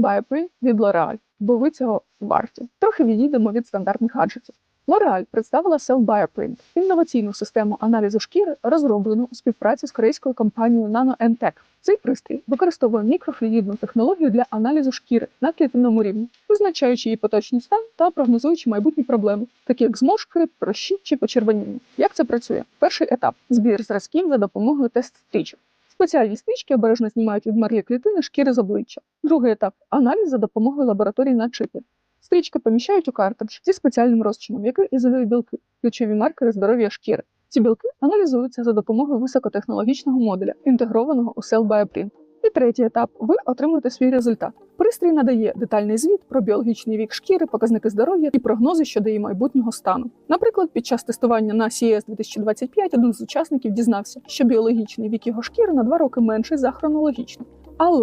Bioprint від L'Oreal, бо ви цього варті. Трохи відійдемо від стандартних гаджетів. L'Oreal представила Cell Bioprint – інноваційну систему аналізу шкіри, розроблену у співпраці з корейською компанією NanoNTech. Цей пристрій використовує мікрофлюїдну технологію для аналізу шкіри на клітинному рівні, визначаючи її поточний стан та прогнозуючи майбутні проблеми, такі як зморшки, прощі чи почервоніння. Як це працює? Перший етап збір зразків за допомогою тест-стрічок. Спеціальні стрічки обережно знімають відмерлі клітини шкіри з обличчя. Другий етап аналіз за допомогою лабораторій на чипі. Стрічки поміщають у картридж зі спеціальним розчином, який ізолює білки, ключові маркери здоров'я шкіри. Ці білки аналізуються за допомогою високотехнологічного модуля, інтегрованого у Cell Bioprint. Третій етап ви отримуєте свій результат. Пристрій надає детальний звіт про біологічний вік шкіри, показники здоров'я і прогнози щодо її майбутнього стану. Наприклад, під час тестування на CES 2025 один з учасників дізнався, що біологічний вік його шкіри на два роки менший за хронологічний. Але